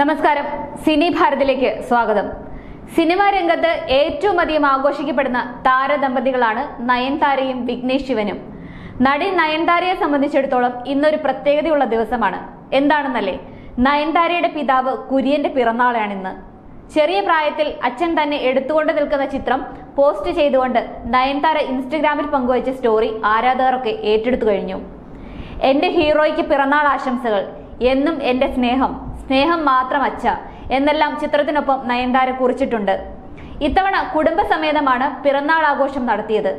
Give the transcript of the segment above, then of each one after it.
നമസ്കാരം. സിനി ഭാരതിലേക്ക് സ്വാഗതം. സിനിമാ രംഗത്ത് ഏറ്റവും അധികം ആഘോഷിക്കപ്പെടുന്ന താരദമ്പതികളാണ് നയൻതാരയും വിഘ്നേഷ് ശിവനും. നടി നയൻതാരയെ സംബന്ധിച്ചിടത്തോളം ഇന്നൊരു പ്രത്യേകതയുള്ള ദിവസമാണ്. എന്താണെന്നല്ലേ? നയൻതാരയുടെ പിതാവ് കുര്യന്റെ പിറന്നാളാണിന്ന് ചെറിയ പ്രായത്തിൽ അച്ഛൻ തന്നെ എടുത്തുകൊണ്ട് നിൽക്കുന്ന ചിത്രം പോസ്റ്റ് ചെയ്തുകൊണ്ട് നയൻതാര ഇൻസ്റ്റഗ്രാമിൽ പങ്കുവച്ച സ്റ്റോറി ആരാധകരൊക്കെ ഏറ്റെടുത്തു കഴിഞ്ഞു. എന്റെ ഹീറോയ്ക്ക് പിറന്നാൾ ആശംസകൾ. എന്നും എന്റെ സ്നേഹം. സ്നേഹം മാത്രം അച്ഛ. എന്നെല്ലാം ചിത്രത്തിനൊപ്പം നയൻതാര കുറിച്ചിട്ടുണ്ട്. ഇത്തവണ കുടുംബസമേതമാണ് പിറന്നാൾ ആഘോഷം നടത്തിയത്.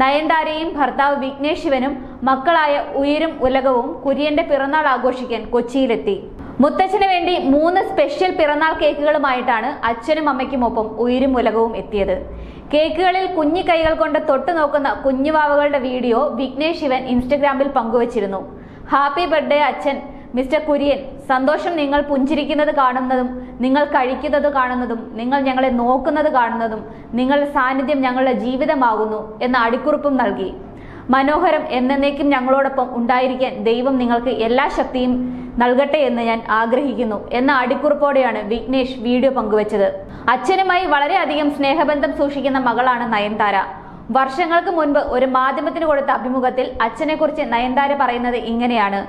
നയൻതാരയും ഭർത്താവ് വിഘ്നേഷ് ശിവനും മക്കളായ ഉയരും ഉലകവും കുര്യന്റെ പിറന്നാൾ ആഘോഷിക്കാൻ കൊച്ചിയിലെത്തി. മുത്തച്ഛന് വേണ്ടി മൂന്ന് സ്പെഷ്യൽ പിറന്നാൾ കേക്കുകളുമായിട്ടാണ് അച്ഛനും അമ്മയ്ക്കുമൊപ്പം ഉയരും ഉലകവും എത്തിയത്. കേക്കുകളിൽ കുഞ്ഞി കൈകൾ കൊണ്ട് തൊട്ടു നോക്കുന്ന കുഞ്ഞുവാവകളുടെ വീഡിയോ വിഘ്നേഷ് ശിവൻ ഇൻസ്റ്റഗ്രാമിൽ പങ്കുവച്ചിരുന്നു. ഹാപ്പി ബർത്ത്ഡേ അച്ഛൻ. മിസ്റ്റർ കുര്യൻ സന്തോഷം നിങ്ങൾ പുഞ്ചിരിക്കുന്നത് കാണുന്നതും നിങ്ങൾ കഴിക്കുന്നത് കാണുന്നതും നിങ്ങൾ ഞങ്ങളെ നോക്കുന്നത് കാണുന്നതും നിങ്ങളുടെ സാന്നിധ്യം ഞങ്ങളുടെ ജീവിതമാകുന്നു എന്ന അടിക്കുറിപ്പും നൽകി. മനോഹരം എന്നേക്കും ഞങ്ങളോടൊപ്പം ഉണ്ടായിരിക്കാൻ ദൈവം നിങ്ങൾക്ക് എല്ലാ ശക്തിയും നൽകട്ടെ എന്ന് ഞാൻ ആഗ്രഹിക്കുന്നു എന്ന അടിക്കുറിപ്പോടെയാണ് വിഘ്നേഷ് വീഡിയോ പങ്കുവച്ചത്. അച്ഛനുമായി വളരെയധികം സ്നേഹബന്ധം സൂക്ഷിക്കുന്ന മകളാണ് നയൻതാര. വർഷങ്ങൾക്ക് മുൻപ് ഒരു മാധ്യമത്തിന് കൊടുത്ത അഭിമുഖത്തിൽ അച്ഛനെക്കുറിച്ച് നയൻതാര പറയുന്നത് ഇങ്ങനെയാണ്.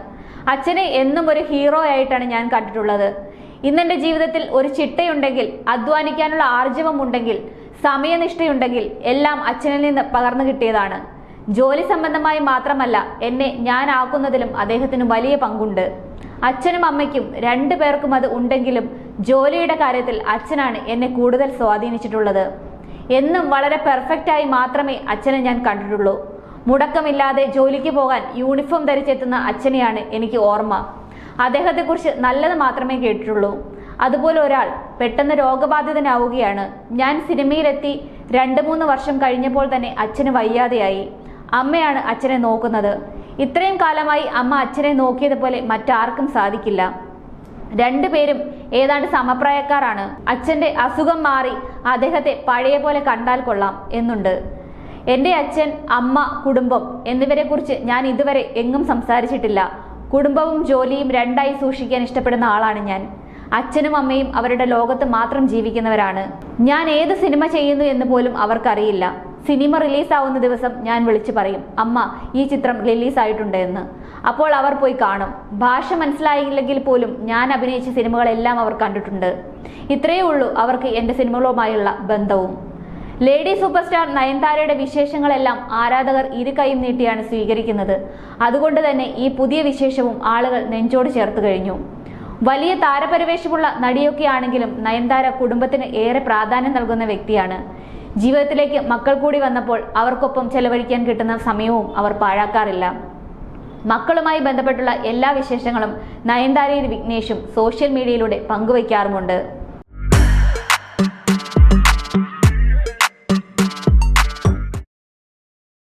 അച്ഛനെ എന്നും ഒരു ഹീറോ ആയിട്ടാണ് ഞാൻ കണ്ടിട്ടുള്ളത്. ഇന്നെന്റെ ജീവിതത്തിൽ ഒരു ചിട്ടയുണ്ടെങ്കിൽ അധ്വാനിക്കാനുള്ള ആർജവം ഉണ്ടെങ്കിൽ സമയനിഷ്ഠയുണ്ടെങ്കിൽ എല്ലാം അച്ഛനിൽ നിന്ന് പകർന്നു കിട്ടിയതാണ്. ജോലി സംബന്ധമായി മാത്രമല്ല എന്നെ ഞാൻ ആക്കുന്നതിലും അദ്ദേഹത്തിന് വലിയ പങ്കുണ്ട്. അച്ഛനും അമ്മയ്ക്കും രണ്ടു പേർക്കും അത് ഉണ്ടെങ്കിലും ജോലിയുടെ കാര്യത്തിൽ അച്ഛനാണ് എന്നെ കൂടുതൽ സ്വാധീനിച്ചിട്ടുള്ളത്. എന്നും വളരെ പെർഫെക്റ്റായി മാത്രമേ അച്ഛനെ ഞാൻ കണ്ടിട്ടുള്ളൂ. മുടക്കമില്ലാതെ ജോലിക്ക് പോകാൻ യൂണിഫോം ധരിച്ചെത്തുന്ന അച്ഛനെയാണ് എനിക്ക് ഓർമ്മ. അദ്ദേഹത്തെക്കുറിച്ച് നല്ലത് മാത്രമേ കേട്ടിട്ടുള്ളൂ. അതുപോലെ ഒരാൾ പെട്ടെന്ന് രോഗബാധിതനാവുകയാണ്. ഞാൻ സിനിമയിലെത്തി രണ്ട് മൂന്ന് വർഷം കഴിഞ്ഞപ്പോൾ തന്നെ അച്ഛന് വയ്യാതെയായി. അമ്മയാണ് അച്ഛനെ നോക്കുന്നത്. ഇത്രയും കാലമായി അമ്മ അച്ഛനെ നോക്കിയതുപോലെ മറ്റാർക്കും സാധിക്കില്ല. രണ്ടുപേരും ഏതാണ്ട് സമപ്രായക്കാരാണ്. അച്ഛന്റെ അസുഖം മാറി അദ്ദേഹത്തെ പഴയ പോലെ കണ്ടാൽ കൊള്ളാം എന്നുണ്ട്. എന്റെ അച്ഛൻ അമ്മ കുടുംബം എന്നിവരെ കുറിച്ച് ഞാൻ ഇതുവരെ എങ്ങും സംസാരിച്ചിട്ടില്ല. കുടുംബവും ജോലിയും രണ്ടായി സൂക്ഷിക്കാൻ ഇഷ്ടപ്പെടുന്ന ആളാണ് ഞാൻ. അച്ഛനും അമ്മയും അവരുടെ ലോകത്ത് മാത്രം ജീവിക്കുന്നവരാണ്. ഞാൻ ഏത് സിനിമ ചെയ്യുന്നു എന്ന് പോലും അവർക്കറിയില്ല. സിനിമ റിലീസാവുന്ന ദിവസം ഞാൻ വിളിച്ചു പറയും അമ്മ ഈ ചിത്രം റിലീസായിട്ടുണ്ട് എന്ന്. അപ്പോൾ അവർ പോയി കാണും. ഭാഷ മനസ്സിലായില്ലെങ്കിൽ പോലും ഞാൻ അഭിനയിച്ച സിനിമകളെല്ലാം അവർ കണ്ടിട്ടുണ്ട്. ഇത്രയേ ഉള്ളൂ അവർക്ക് എന്റെ സിനിമകളുമായുള്ള ബന്ധവും. ലേഡി സൂപ്പർ സ്റ്റാർ നയൻതാരയുടെ വിശേഷങ്ങളെല്ലാം ആരാധകർ ഇരു കൈയും നീട്ടിയാണ് സ്വീകരിക്കുന്നത്. അതുകൊണ്ട് തന്നെ ഈ പുതിയ വിശേഷവും ആളുകൾ നെഞ്ചോട് ചേർത്ത് കഴിഞ്ഞു. വലിയ താരപരിവേഷമുള്ള നടിയൊക്കെയാണെങ്കിലും നയൻതാര കുടുംബത്തിന് ഏറെ പ്രാധാന്യം നൽകുന്ന വ്യക്തിയാണ്. ജീവിതത്തിലേക്ക് മക്കൾ കൂടി വന്നപ്പോൾ അവർക്കൊപ്പം ചെലവഴിക്കാൻ കിട്ടുന്ന സമയവും അവർ പാഴാക്കാറില്ല. മക്കളുമായി ബന്ധപ്പെട്ടുള്ള എല്ലാ വിശേഷങ്ങളും നയൻതാരയും വിഘ്നേഷും സോഷ്യൽ മീഡിയയിലൂടെ പങ്കുവയ്ക്കാറുമുണ്ട്.